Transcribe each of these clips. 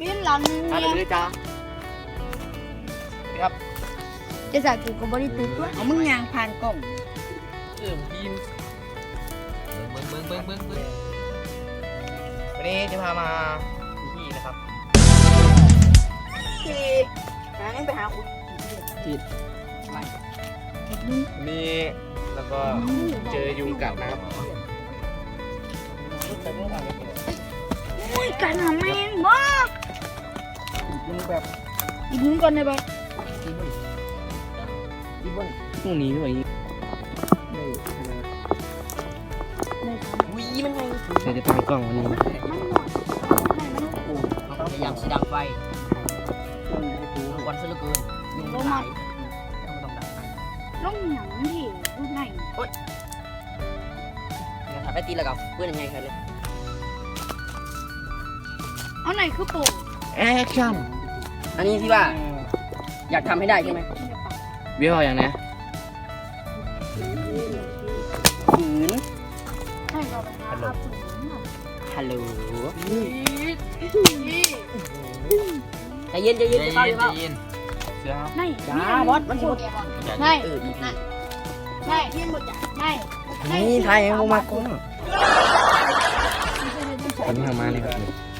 ปีนหลังอะเนี่ยเดี๋ยวจ้าครับจะใส่กูกับบริติดด้วยเอามึงยางผ่านกล้องเออทีมเบิ้งเบิ้งเบิ้งเบิ้งเบิ้งวันนี้จะพามาที่นะครับที่หาเงินไปหาคุณนี่แล้วก็เจอยุงกัดนะครับอุ้ยกันหาแมงบ้า ยุงแบบอีกนึงก่อนได้ปะพรุ่งนี้ด้วยวีมันไงเดี๋ยวจะตั้งกล้องวันนี้พยายามสีดังไฟวันซะเหลือเกินยุงหลายต้องต้องดังไฟลงหนังที่พูดไหนถ้าไปตีแล้วกับเพื่อนยังไงใครเลยเอาไหนคือโป่งแอคชั่น อันนี้ที่ว่าอยากทำให้ได้ใช่ไหมเบี้ยวอย่างนี้ขืนให้เราไปหาอัพสูงฮัลโหลใจเย็นใจใจเย็นเย็จะนเข้าใจจะเข้าเย็นเสือครับไม่จ้าบอสมันสิบไม่เออดีไม่พี่หมดจ้ะไม่นี่ไทยยังบ่มากงตอนนี้ทำมาเลยครับ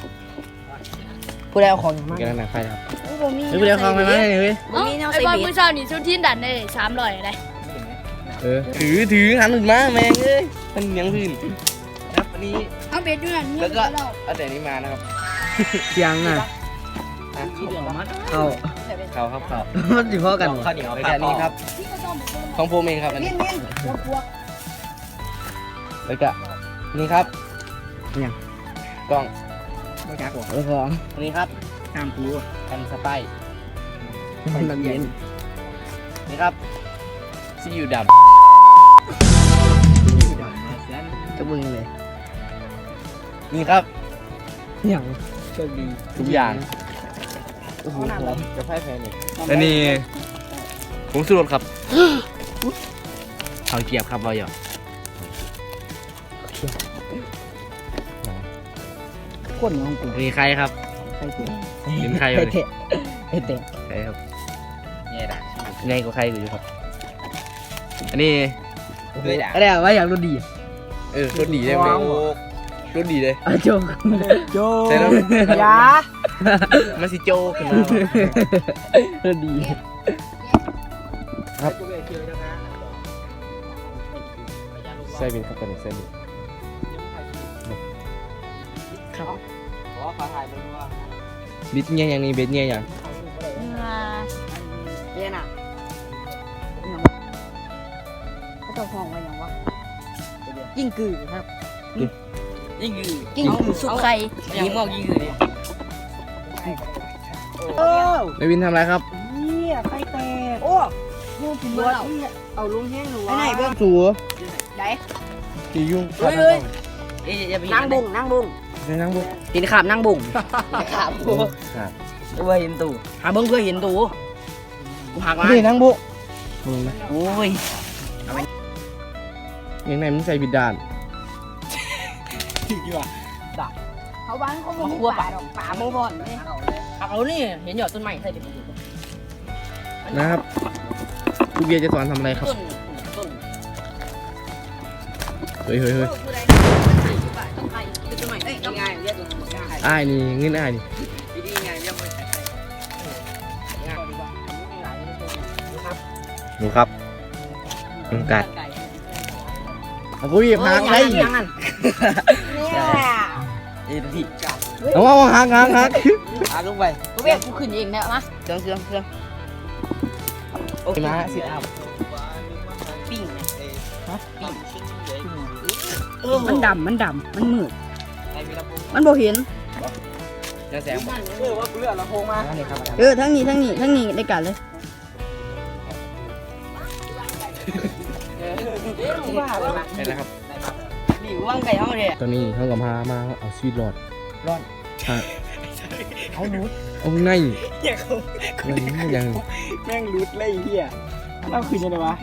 ผู้ใดเอาของมากำลังหนักไฟครับ โอ้โหมีเฮ้ยเดี๋ยวคลองไปไหมเฮ้ยวันนี้แนวไอ้ใส่บอลเบ็มืดอเช้านี่ชุดที่ดันได้สามร้อยเลยเออถือถือหันขึ้นมาแมงเอ้ยมันยังพื้นครับวันนี้ เอาเบ็ดด้วยนั่นแล้วก็ เอาแต่นี้มานะครับเสียงอะที่เดือดมันเขาเขาครับเขามันสิพ่อกันข้าวเหนียวแล้วก็นี่ครับของผมเองครับอันเลี้นี้ยงเลี้ยงบวกบวกแล้วก็นี่ครับเนี่ยกล้องไม่กล้ากลัวแล้วก็อันนี้ครับ ตามกูกันสไปร์มันลำเย็นนี่ครับซีอิ๊วดกระบึงเลยำนี่ครับอย่างโชคดีทุกอย่างโอ้โหจะไพ่แพนอีกอันนี้ผมสุรสครับทางเกียบครับบอยอคนของกูนี่ใครครับใครกู ลิ้นใครไอ้เลยเตะไอเตะใครครับเนี่ด่ะง่ายกว่าใครอยู่ครับ อันนี้ด้วยด่ะอะไรว่าอยากรู้ดีเออรถดีได้ไหมรถดีเลยโจกโจแต่แล้วยามันสิโจขึ้นมารู้ดีครับใส่บินครับตอนนี้ใส่บินครับขอขอถ่ายมันว่า บิดเงี้ยอย่างนี้บิดเงี้ยอย่างเนี่ยน่ะเขาต้องห้องไว้อย่างวะยิ่งกือครับยิ่งยืดยิ่งกือสุกไข่ยิ่งงอกยิ่งยืดเนี่ยโอ้นายวินทำอะไรครับเหี้ยไข่แตกโอ้ยูกินเบอร์เอาลุงแห้งหรือว่าไหนเบิ้งสัวไหนตียุ่งเฮ้ยเฮ้ยเอ๊ะอย่าไปนั่งบุ้งนั่งบุ้งใส่นั่งบุก กินขาบนั่งบุ้งขาบครับตัวเห็นตู่หาเบิ้งเพื่อเห็นตูกูหักมานี่นั่งบุกโอ้ยยังไงมึงใส่บิดด่านเขาบ้านเขามาไม่คั่วป่าป่าดอกป่าโมก่อนนี่หักเอานี่เห็นหยอดต้นไม้ใส่ดินะครับคุณเบียร์จะสอนทำอะไรครับต้นต้นเฮ้ยเฮ้ยเฮ้ย ต้นไม้ต้นไม้เอ้ยง่ายเรียกง่ายอ้ายนี่เงินอ้ายนี่วิธีง่ายเรียกไม่ใช่ง่ายดีกว่าดูครับมึงกัดเอากูหยิบหางไอ้เนี่ยเอ๊ะพี่เอาเอาหางหางหางอาลงไปกูเบี้ยกูขึ้นเองเนี่ยมาเครื่องเครื่องเครื่องโอเคมาสิอัพปิ้งมันดำมันดำมันมืดมันบ่เห็น จะแสงบอกเออว่าเพื่อลำโพงมานี่ครับเออทั้งนี้ทั้งนี้ทั้งนี้ได้กันเลยนี่นะครับนี่ว่างไก่ห้องเลยตอนนี้เขากับพามาเอาชีวิตรอดรอดใช่เขาหนูเอาไงเหี้ยเขายังยังแม่งรุดเลยไอ้เหี้ยเอาขึ้นยังไงวะ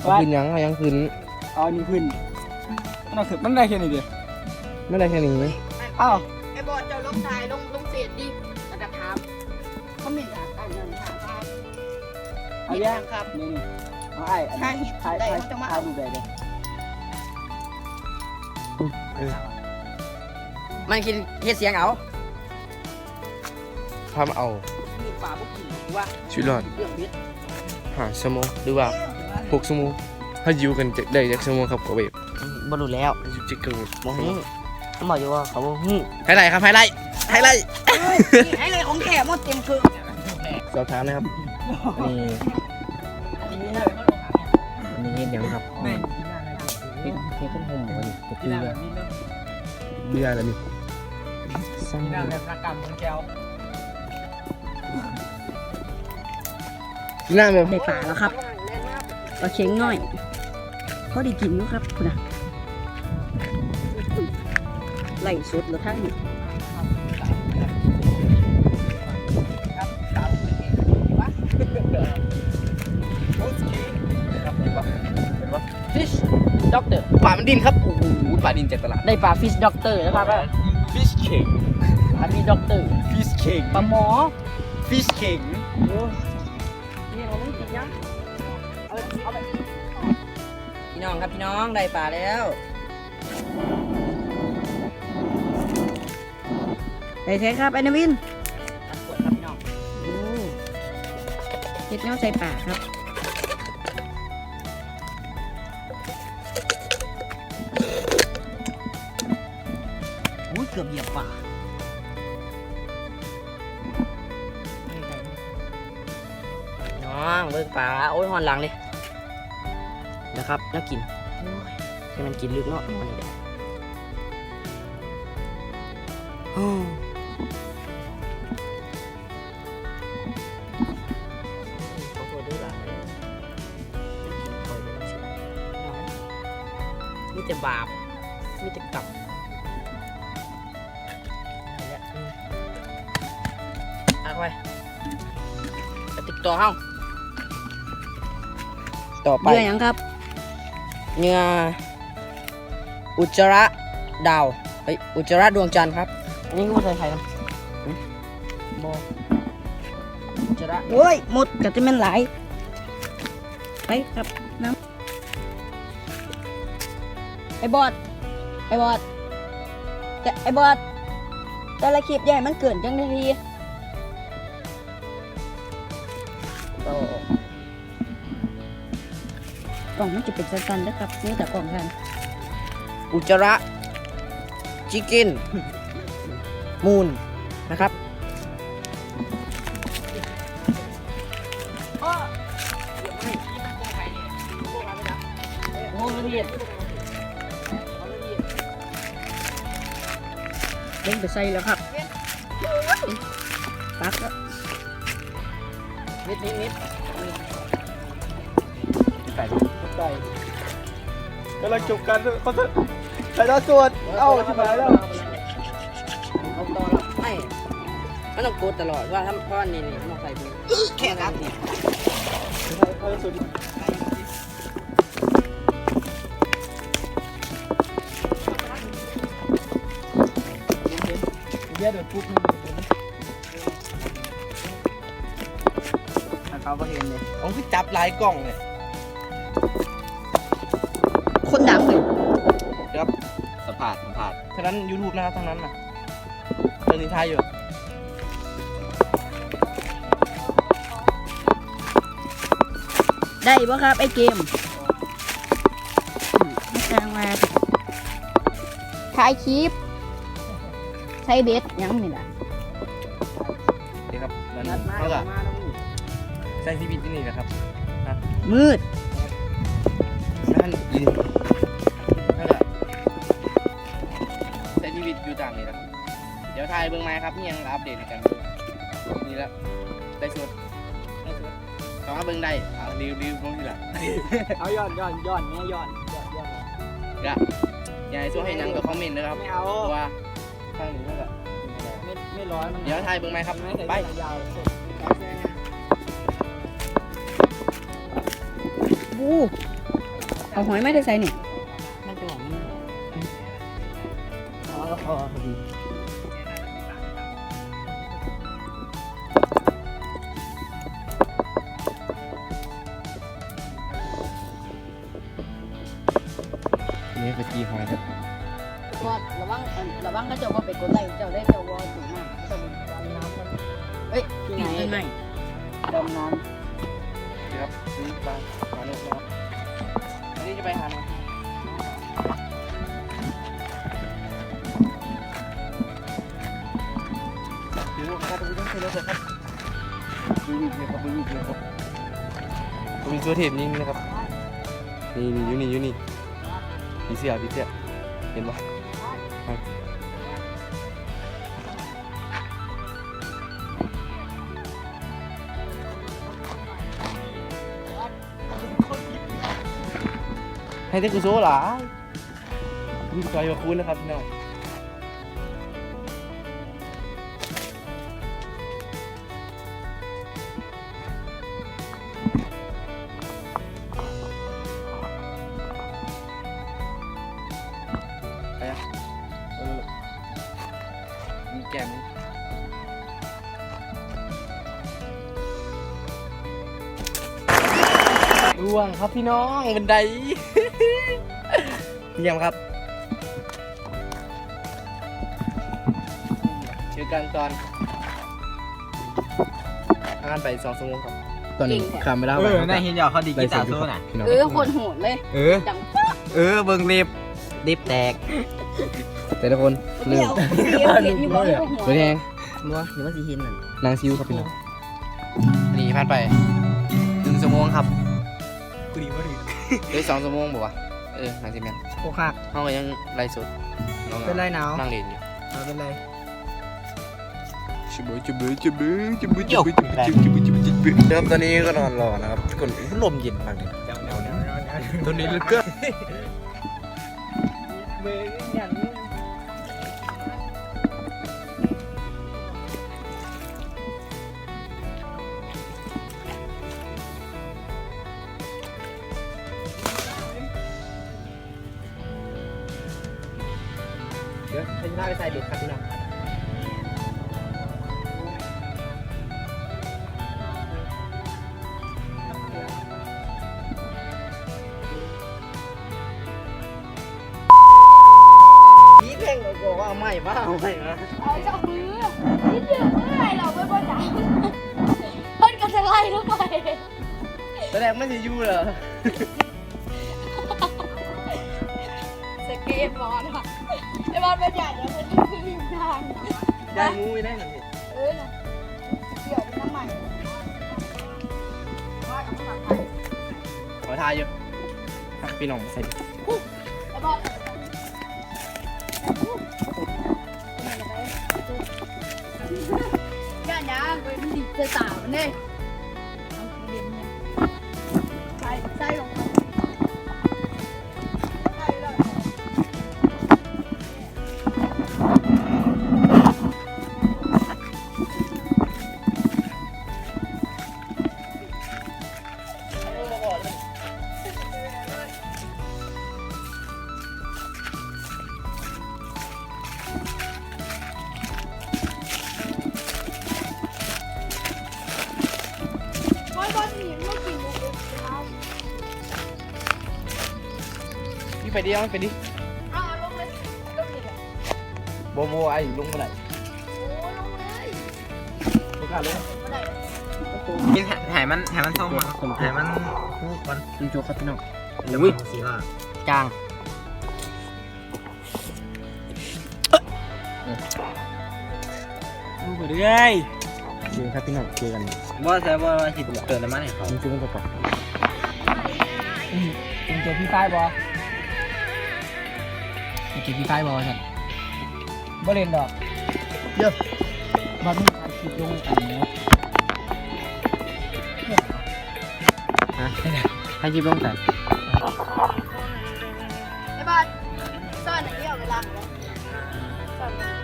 เอาขึ้นยังเอายังขึ้นเอาอันนี้ขึ้นมันเอาขึ้นมันได้แค่นี้เดียวไม่ได้แค่นี้อ้าวไอ้บอสเจ้า ลบองชายลงลงเฟซดิแล้วก็ถามเขาไม่ถามกันยังถามว่าเอาแย่งครับ นี่นี่เอาไอ้อันถ้านี้เห็นถ่ายได้ถ่ายเขาจะมาถ่ายเอาดูได้เลยมันคิดเฮ็ดเสียงเอาพามาเอามีป่าพวกขี่ว่าชีวิตรอดเรื่องพิษหาชั่วโมงหรือว่าหกชั่วโมงถ้าอยู่กันจะได้จากชั่วโมงครับกับเวฟบ่รู้แล้วอยู่จิกเกิลบ่ฮู้ เขาบอกอยู่ว่าเขาบ่ฮู้ไฮไลท์ครับไฮไลท์ไฮไลท์ไอ้เลยของแถมหมดเต็มคือสอบถามนะครับนี่อันนี้เฮ็ดหยังครับเฮ็ดเฮ็ดข้นหอมบ่นี่ก็คือเบื่อแล้วนี่สั่งนี่น่าแบบนักกรรมของแก้วกินน้ำแบบได้ป่าแล้วครับปลาเค็งหน่อยเขาได้กินอยู่ครับคุณนะ ไหลสุดแล้วทั้งนี้ฟิชด็อกเตอร์ป่ามันดินครับโอ้โหป่าดินจากตลาดได้ปลาฟิชด็อกเตอร์นะครับฟิชเค้กปลาฟิชด็อกเตอร์ฟิชเค้กปลาหมอฟิชเค้กนี่เราไม่กินยังพี่น้องครับพี่น้องได้ปลาแล้ว ได้ใช่ครับไอ้นวินตัดขวดครับพี่น้องโอ้เฮ็ดแนวใส่ป่าครับอุ้ยเกือบเหยียบปลาน้องเบิ่งปลาโอ้ยหอนหลังเลยนะครับน่ากินโอ้ยให้มันกินลึกเนาะมันนี่แมีแต่บาป มีแต่กรรมเอาไปไปติดต่อเฮาต่อไปเยื่อหยังครับเนื้ออุจจาระดาวเอ้ยอุจจาระดวงจันทร์ครับ อันนี้กูใส่ไข่นะหึบอุจจาระโอ้ยหมดก็จะแม่นหลายไปครับ อ้บอดไอ้บอดแต่ไอ้บอดแต่ละคลิปใหญ่มันเกินจังได้ทีต่อกล่องมันจะเป็นสั้นๆนะครับนี่แต่กล่องกันอุจจาระ ชิคกิน มูนนะครับ ไปใส่แล้วครับตักแล้วนิดนิดนิดใส่กำลังจบกันเขาจะใส่ดาวสวดเอ้าชิบหายแล้วเอาต่อแล้วไม่มันต้องกดตลอดว่าถ้าเพราะว่านี่นี่มันต้องใส่มือแค่นั้นเอาสุด เดี๋ยวเดี๋ยวปุ๊บเขาก็เห็นเลยผมคือจับหลายกล่องเลยคนดังเลยสัมผัสสัมผัสฉะนั้น YouTube นะครับทั้งนั้นน่ะเรื่องนี้ทายอยู่ได้บ่ครับไอ้เกมไม่กลางมาถ่ายคลิป ใช้เบสยังไม่ได้นี่ครับมันนัดมาเขาก็มาแล้วมึงใช้ชีวิตที่นี่นะครับมืดนั่นยินนั่นแหละใช้ชีวิตอยู่ต่างนี่นะครับเดี๋ยวทายเบื้องไม้ครับนี่ยังอัปเดตให้กันดูนี่ละได้สุดได้สุดสามารถเบื้องได้เอารีวิวลงทีหลังเอาย้อนย้อนย้อนเนี่ยย้อนย้อนย้อนก็อย่าให้ช่วยให้หนังกับคอมเมนต์นะครับไม่เอาเพราะว่า ข้างหนึ่งก็แบบไม่ไม่ร้อนเดี๋ยวถ่ายเบิ่งไหมครับ ไปยบูเอาหอยไม่ได้ใส่นี่น่าจะหวังเอาก็พอพอดีนี่ไปจีหอยครับ ระวังอันระวังก็เจ้าว่าไปกดไลค์เจ้าได้เจ้าว่าสูงมากเจ้าเป็นดำน้ำมันเอ้ยไหนต้นไม้ดำน้ครับนี่ปลาหาเนื้อครับอันนี้จะไปหาเนื้อดูครับดูต้องใช้รถเลยครับดูนี่เลยครับดูนี่เลยครับมีตัวเทปนี่นะครับนี่นี่อยู่นี่อยู่นี่พี่เสียพี่เสียเห็นปะครับ ให้ได้กูโซ่หลาวิ่งไปกับคุณนะครับพี่น้อง ร่วงครับพี่น้องบันไดเยี่ยมครับเจอกันตอนทำงานไปสองชั่วโมงครับตอนนี้คำไม่ได้เออน่าเห็นอยากเขาดีกีตาร์โซ่น่ะำเออคนโหดเลยเออดังเออเบิ่งเล็บเล็บแตก แต่ละคนเริ่เดีมยวเดียวเห็นอยู่บนหัวตัวแดงบัวหรือว่าสีหินน่ะนางซิวครับพี่น้องอันนี้ผ่านไปหนึ่งชั่วโมงครับกูดีว่าดี เอ้ยสองชั่วโมงบอกว่าเออนางซีแมนโคคัก ห้องก็ยังไล่สดองเป็นไรหนาว นั่งเรียนอยู่เอาเป็นไรจุบจุบจุบจุบจุบจุบจุบจุบจุบจุบจุบครับตอนนี้ก็นอนรอนะครับทุกคนลมเย็นมากเลยเดี๋ยวเดี๋ยวเดี๋ยวเดี๋ยวตอนนี้เหลือเกินเบิ่งอย่างนี้าไปใส่เด็ดครับพี่น้องพี่เพ่งบอกว่าไม่บ้าไม่นะ เอาเจ้ามือนี่เดือดเมื่อไหรเราไม่พอใจเพิ่นก็จะไล่ลงไปตอนแรกไม่ใช่ยูเหรอ บอลเป็นใหญ่แล้วมันคือริมทางยายงูไม่ได้หนึ่เออน่ะเกี่ยวเป็นน้ำใหม่ว่ากับภาษายขอทายอยู่ครับพี่น้องใส่ไอ้บอลย่านยางไปมันดิบจะสาวมันเนี่ย พี่ไปดิเอาไปดิเอาลงเลยลงเลยโบโบไอ้ลงมาไหนโอ้ลงเลยโอกาสลงมาได้กินหายมันหายมันส่งมาหายมันคู่กันคุณโจครับพี่น้องอุ้ยสีล่าจางดูไปเรื่อยเจอครับพี่น้องเจอกันว่าแต่ว่าหิบเกิดอะไรมาเนี่ยเขาจริงๆก็ต่อเป็นเจอพี่ฝ้ายบ อเป็นเจอพี่ฝ้ายบอใช่บ่เล่นดอกเยอะบอลมีการคิดลงอันนี้ฮะให้คิดลงแต่ไอ้บอลซ่อนอันนี้เอาเวลาเลยซ่อนเลย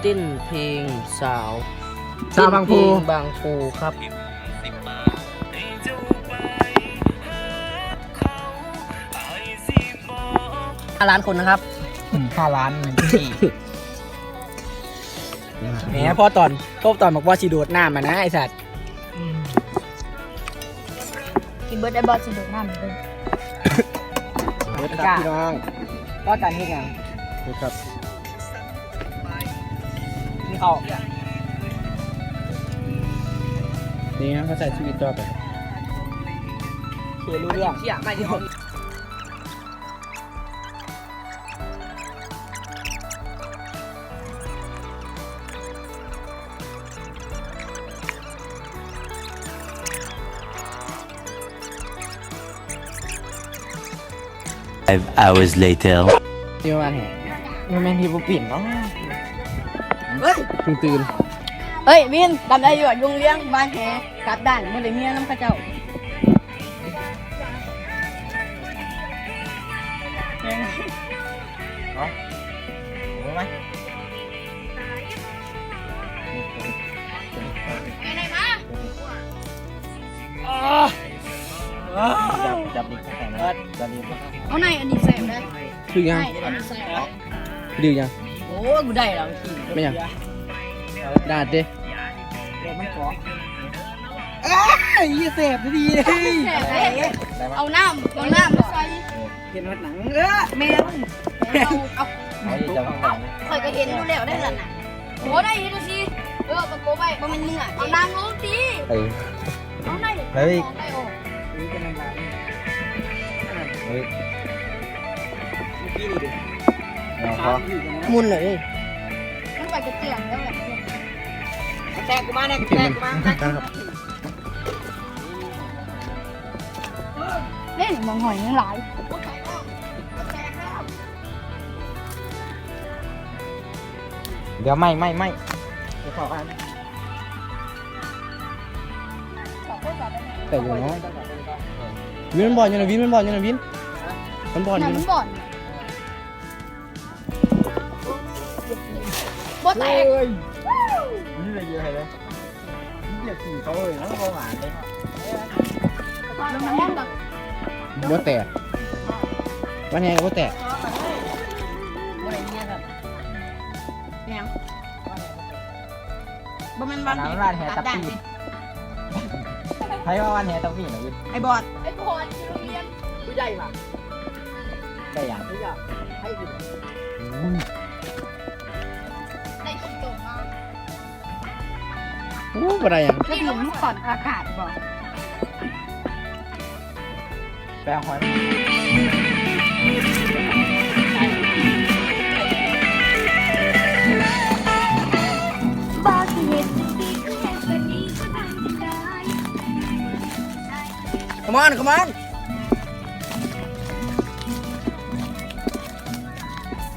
เต้นเพลงสาวสาวบางปูเต้นเพลงบางปูครับ ห้าล้านคนนะครับห้าล้านหนึ่งที่แหมพอตอนพบตอนบอกว่าสีโดดน้ำมานะไอสัตว์กินเบิร์ดไอบอสสิโดดน้ำเลยเบิดครับพี่น้องก็การเฮ็ดหยังเบิดครับนี่เขานี่ฮะเขาใส่ชีวิตต่อไปเขียนรู้เรื่องเชี่ยไม่ที่ Five hours later. ที่ประมาณแห่มันแม่นที่ผู้ปิ่นเนาะเฮ้ยเพิ่งตื่นเฮ้ยวินจำได้อยู่ว่ายุงเลี้ยงบ้านแหกลับด้านเมื่อไรเมียน้ำข้าเจ้า คือยังในอันนี้ใส่ได้ดื้อยัง โอ้กูได้แล้วขี่ไม่ยัง ดาดเด้เดี๋ยวมันเกาะแสบเลยเอาน้ำเอาน้ำมาใส่เห็นมันหนังเออแมวเอาเอาเอาดิจับข้างหลังคอยก็เห็นอยู่แล้วได้แล้วน่ะโอ้ได้เห็นดูสิเออตะโกนไปมันเป็นเนื้อเอาน้ำลงดิเออเอาในเฮ้ยเอาในอ อกนี่เป็นอะไรเฮ้ยนี่ดิเอาพอมุนเลยมันไปกระเจียงแล้วแบบแตกกูมาเนี่ยกินแตกกูมาตั้งครับเล่นมองหอยนี่หลายเดี๋ยวไม่ไม่ไม่เดี๋ยวขอกันแต่อยู่นะวินมันบอลอยู่นะวินมันบอลอยู่นะวินมันบอลอยู่นะ บ่อนบ่แตกนี่อะไรเยอะเลยเรียกขี่เขาเลยแล้วก็หวานเลยลงน้ำมันก่อนบ่แตกวันแหงบ่แตกบ่ได้เมียครับเนี่ยบ่แม่นบ้านน้ำร้านแห่กลัตะบด้านปีสิใครว่าวันแห่ตะปีนะวินไอ้บอดไอ้พอที่โรงเรียนผู้ใหญ่ป่ะได้ยังผู้ใหญ่ให้กู อ้บ่ได้หยังแล้วหมุนก่อนอากาศบอกแปลหอยบอกเหตุดีคือแค่แบบนี้ก็ทำไม่ได้ขมอนขมอน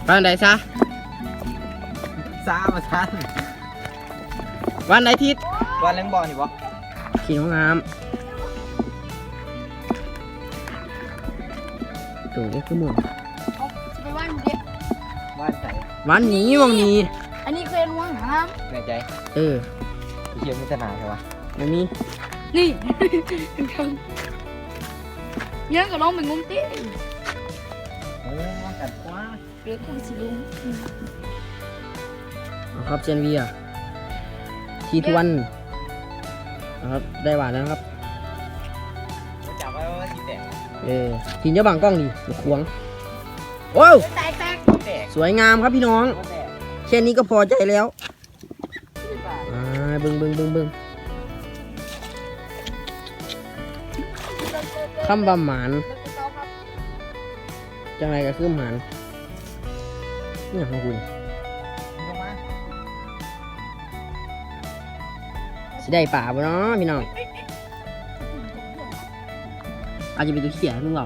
วันไหนซะ ซามาทันวันไหนทิศ วันเล่นบอลนี่บ่ขี่ห้องน้ำตัวนี้คือหมดเอาไปว่านเด็กวันใส่วันนี้วังนี้อันนี้เคยว่างห้ามในใจเออเขียวมิตรนาใช่ปะมันมีนี่เป็นคำยังกับน้องเป็นงุ้มตี้โอ้กัดกว้าเรียกคุณสิลุงเอาครับเจนวีอะทีทวน นะครับ ได้หวานแล้วนะครับ จับไว้ว่าทีแตกเออทีนี้บังกล้องดิอย่าควงว้าวแตกแตกแตกสวยงามครับพี่น้อง แตกแค่นี้ก็พอใจแล้วอ่าเบึงเบึงเบึงเบึงคำบำหมาน จังไรก็คือหมานนี่ของคุณ สิได้ป่าบ่เนาะพี่น้องอาจจะเป็นตัวเขียมึงหรอ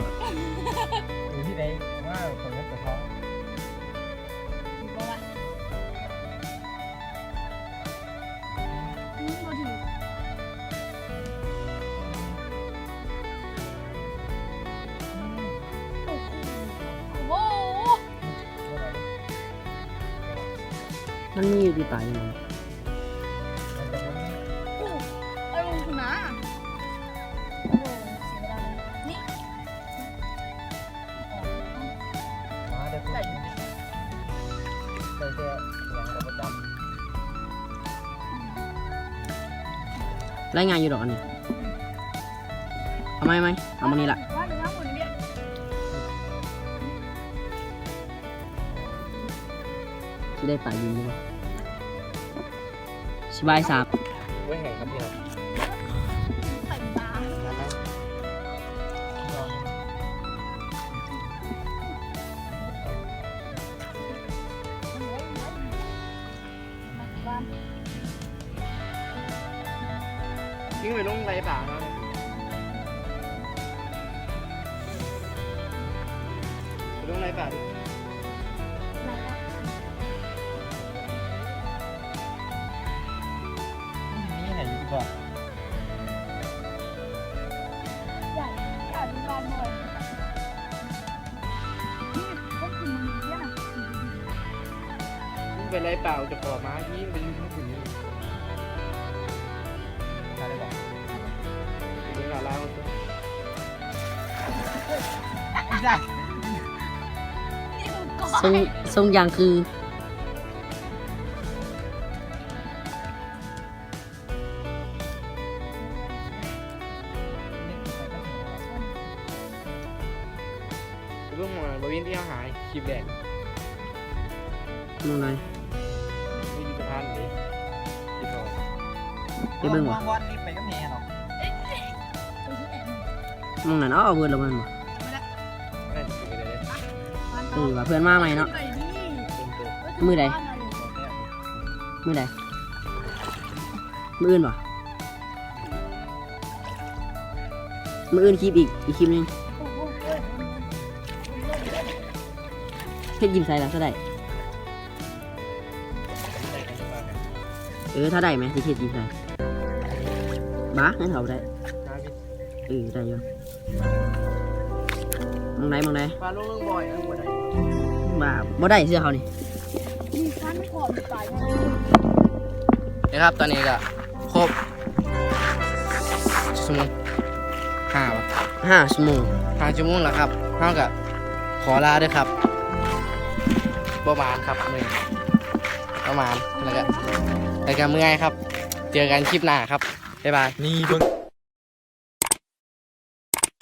รายงานอยู่ดอกอันนี้ำเอาไหมไหมเอามานี่ละว่าหนูว่าหมุนเนี่ยที่ได้ป่ายินใช่ปะสบายสามไว้แห่งครับพี่น้องใส่ตายิ่งไปลงไรป่าเนาะไปลงไรป่า ทรงทรงอย่างคือ เรื่องมาบริเวณที่เขาหายคลิปแดงมองไหนไม่มีสะพานเลยที่เขาไปเบิ่งวะวันนี้ไปกับแม่เนาะมองไหนเนาะเอาเบิร์ดละมันบ่ เพื่อนมาใหม่เนาะ มือใด มือใด มืออื่นบ่มืออื่นคลิปอีก อีกคลิปนึงเฮ็ดยิ้มใส่แล้วเท่าได้เออถ้าได้ไหมสิเฮ็ดยิ้มใส่บ้างั้นเขาได้เออได้อยู่มองไหนมองไหนปลาลงเรื่องบ่อยนะบ่ได้ บ้าบ่ได้เสื้อเขานี่มีชั้นขอบไปนะนะครับตอนนี้ก็ครบชั่วโมงห้าวะห้าชั่วโมงห้าชั่วโมงแล้วครับเท่ากับขอลาด้วยครับ ประมาณครับเมื่อยประมาณแล้วก็แล้วก็เมื่อยครับ เจอกันคลิปหน้าครับบ๊ายบายนี่เบิ่ง